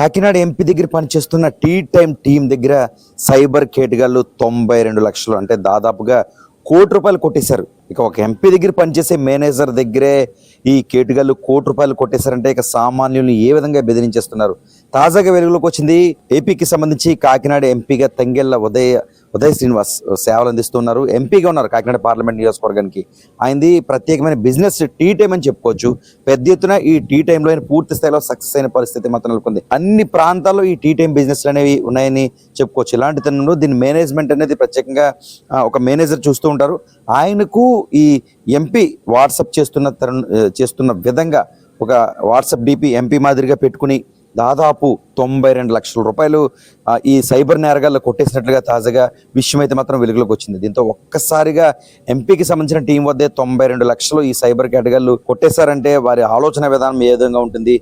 Kakinada MP దగ్గర పనిచేస్తున్న tea time team దగ్గర సైబర్ కేటగాళ్ళు తొంభై రెండు లక్షలు అంటే దాదాపుగా కోటి రూపాయలు కొట్టేశారు. ఇక ఒక ఎంపీ దగ్గర పనిచేసే మేనేజర్ దగ్గరే ఈ కేటుగాళ్ళు కోటి రూపాయలు కొట్టేశారంటే ఇక సామాన్యుల్ని ఏ విధంగా బెదిరించేస్తున్నారు? తాజాగా వెలుగులోకి వచ్చింది ఏపీకి సంబంధించి కాకినాడ ఎంపీగా తంగెళ్ళ ఉదయ ఉదయ్ శ్రీనివాస్ సేవలు అందిస్తున్నారు. ఎంపీగా ఉన్నారు కాకినాడ పార్లమెంట్ నియోజకవర్గానికి. ఆయనది ప్రత్యేకమైన బిజినెస్ టీ టైం అని చెప్పుకోవచ్చు. పెద్ద ఎత్తున ఈ టీ టైంలో ఆయన పూర్తి స్థాయిలో సక్సెస్ అయిన పరిస్థితి మాత్రం నెలకొంది. అన్ని ప్రాంతాల్లో ఈ టీ టైం బిజినెస్ అనేవి ఉన్నాయని చెప్పుకోవచ్చు. ఇలాంటి తనంలో దీని మేనేజ్మెంట్ అనేది ప్రత్యేకంగా ఒక మేనేజర్ చూస్తూ ఉంటారు. ఆయనకు ఈ ఎంపీ వాట్సప్ చేస్తున్న తరుణ చేస్తున్న విధంగా ఒక వాట్సప్ డిపి ఎంపీ మాదిరిగా పెట్టుకుని దాదాపు తొంభై రెండు లక్షల రూపాయలు ఈ సైబర్ నేరగాళ్ళు కొట్టేసినట్లుగా తాజాగా విషయం అయితే మాత్రం వెలుగులోకి వచ్చింది. దీంతో ఒక్కసారిగా ఎంపీకి సంబంధించిన టీం వద్దే తొంభై రెండు లక్షలు ఈ సైబర్ కేటగాళ్ళు కొట్టేశారంటే వారి ఆలోచన విధానం ఏ విధంగా ఉంటుంది?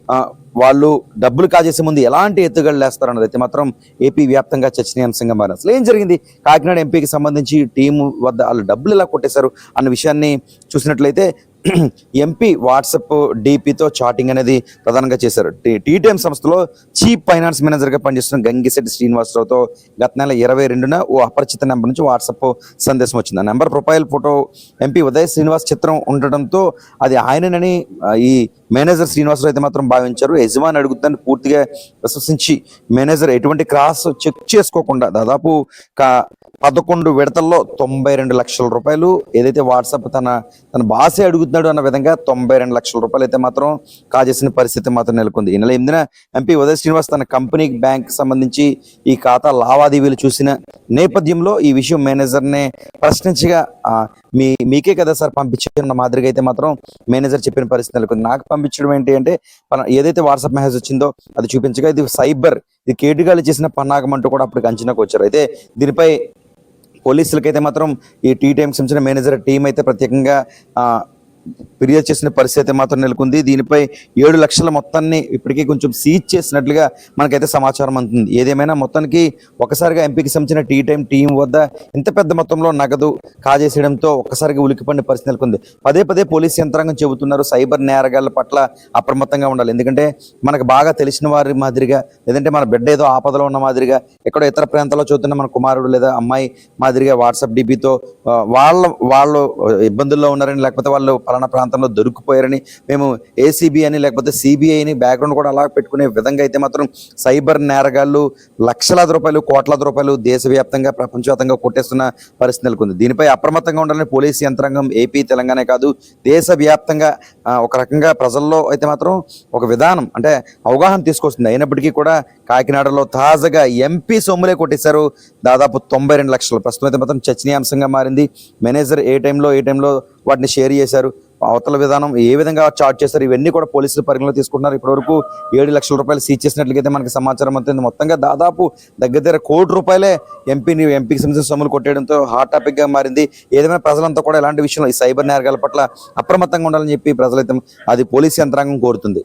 వాళ్ళు డబ్బులు కాజేసే ముందు ఎలాంటి ఎత్తుగడలు వేస్తారన్నది అయితే మాత్రం ఏపీ వ్యాప్తంగా చర్చనీయాంశంగా మారింది. అసలు ఏం జరిగింది? కాకినాడ ఎంపీకి సంబంధించి టీము వద్ద వాళ్ళు డబ్బులు ఎలా కొట్టేశారు అన్న విషయాన్ని చూసినట్లయితే ఎంపీ వాట్సాప్ డీపీతో చాటింగ్ అనేది ప్రధానంగా చేశారు. టీటీఎం సంస్థలో చీఫ్ ఫైనాన్స్ మేనేజర్గా పనిచేస్తున్న గంగిశెట్టి శ్రీనివాసరావుతో గత నెల ఇరవై రెండున ఓ అపరిచిత నెంబర్ నుంచి వాట్సప్ సందేశం వచ్చింది. ఆ number profile photo MP Uday Srinivas చిత్రం ఉండటంతో అది ఆయననని ఈ మేనేజర్ శ్రీనివాసరావు అయితే మాత్రం భావించారు. యజమాని అడుగుతాన్ని పూర్తిగా విశ్వసించి మేనేజర్ ఎటువంటి క్రాస్ చెక్ చేసుకోకుండా దాదాపు కా- పదకొండు విడతల్లో తొంభై రెండు లక్షల రూపాయలు. ఏదైతే వాట్సాప్ తన తన బాసే అడుగుతున్నాడు అన్న విధంగా తొంభై రెండు లక్షల రూపాయలు అయితే మాత్రం కాజేసిన పరిస్థితి మాత్రం నెలకొంది. ఈ నెల ఎనిమిదిన ఎంపీ ఉదయ్ శ్రీనివాస్ తన కంపెనీ బ్యాంక్ సంబంధించి ఈ ఖాతా లావాదేవీలు చూసిన నేపథ్యంలో ఈ విషయం మేనేజర్నే ప్రశ్నించగా మీ మీకే కదా సార్ పంపించిన మాదిరిగా అయితే మాత్రం మేనేజర్ చెప్పిన పరిస్థితి నెలకొంది. నాకు పంపించడం ఏంటి అంటే ఏదైతే వాట్సాప్ మెసేజ్ వచ్చిందో అది చూపించగా ఇది సైబర్ ఇది కేటుగాలు చేసిన పన్నాగం అంటూ కూడా అప్పటికి అంచనాకు వచ్చారు. అయితే దీనిపై పోలీసులకైతే మాత్రం ఈ టీ టైం సంబంధించిన మేనేజర్ టీం అయితే ప్రత్యేకంగా ఫిర్యాదు చేసిన పరిస్థితి మాత్రం నెలకొంది. దీనిపై ఏడు లక్షల మొత్తాన్ని ఇప్పటికీ కొంచెం సీజ్ చేసినట్లుగా మనకైతే సమాచారం అందుతుంది. ఏదేమైనా మొత్తానికి ఒకసారిగా ఎంపీకి సంబంధించిన టీ టైం టీం వద్ద ఇంత పెద్ద మొత్తంలో నగదు కాజేసేయడంతో ఒక్కసారిగా ఉలికిపడిన పరిస్థితి నెలకొంది. పదే పదే పోలీస్ యంత్రాంగం చెబుతున్నారు సైబర్ నేరగాళ్ళ పట్ల అప్రమత్తంగా ఉండాలి. ఎందుకంటే మనకు బాగా తెలిసిన వారి మాదిరిగా లేదంటే మన బిడ్డ ఏదో ఆపదలో ఉన్న మాదిరిగా ఎక్కడో ఇతర ప్రాంతాల్లో చూస్తున్న మన కుమారుడు లేదా అమ్మాయి మాదిరిగా వాట్సాప్ డిబితో వాళ్ళ వాళ్ళు ఇబ్బందుల్లో ఉన్నారని లేకపోతే వాళ్ళు పలానా ప్రాంతంలో దొరికిపోయారని మేము ఏసీబీ అని లేకపోతే సిబిఐని బ్యాక్గ్రౌండ్ కూడా అలా పెట్టుకునే విధంగా అయితే మాత్రం సైబర్ నేరగాళ్ళు లక్షలాది రూపాయలు కోట్లాది రూపాయలు దేశవ్యాప్తంగా ప్రపంచవ్యాప్తంగా కొట్టేస్తున్న పరిస్థితి నెలకొంది. దీనిపై అప్రమత్తంగా ఉండాలని పోలీసు యంత్రాంగం ఏపీ తెలంగాణ కాదు దేశవ్యాప్తంగా ఒక రకంగా ప్రజల్లో అయితే మాత్రం ఒక విధానం అంటే అవగాహన తీసుకొస్తుంది. అయినప్పటికీ కూడా కాకినాడలో తాజాగా ఎంపీ సొమ్ములే కొట్టేశారు. దాదాపు తొంభై రెండు లక్షలు. ప్రస్తుతం అయితే మాత్రం చర్చనీయాంశంగా మారింది. మేనేజర్ ఏ టైంలో ఏ టైంలో వాటిని షేర్ చేశారు? అవతల విధానం ఏ విధంగా చార్జ్ చేస్తారు ఇవన్నీ కూడా పోలీసులు పరిగణలో తీసుకుంటున్నారు. ఇప్పటివరకు ఏడు లక్షల రూపాయలు సీజ్ చేసినట్లయితే మనకి సమాచారం అంతుంది మొత్తంగా దాదాపు దగ్గర దగ్గర కోటి రూపాయలే ఎంపీని ఎంపీకి సంబంధించిన సొమ్ములు కొట్టేయడంతో హాట్ టాపిక్గా మారింది. ఏదైనా ప్రజలంతా కూడా ఎలాంటి విషయంలో ఈ సైబర్ నేరగాల పట్ల అప్రమత్తంగా ఉండాలని చెప్పి ప్రజలైతే అది పోలీస్ యంత్రాంగం కోరుతుంది.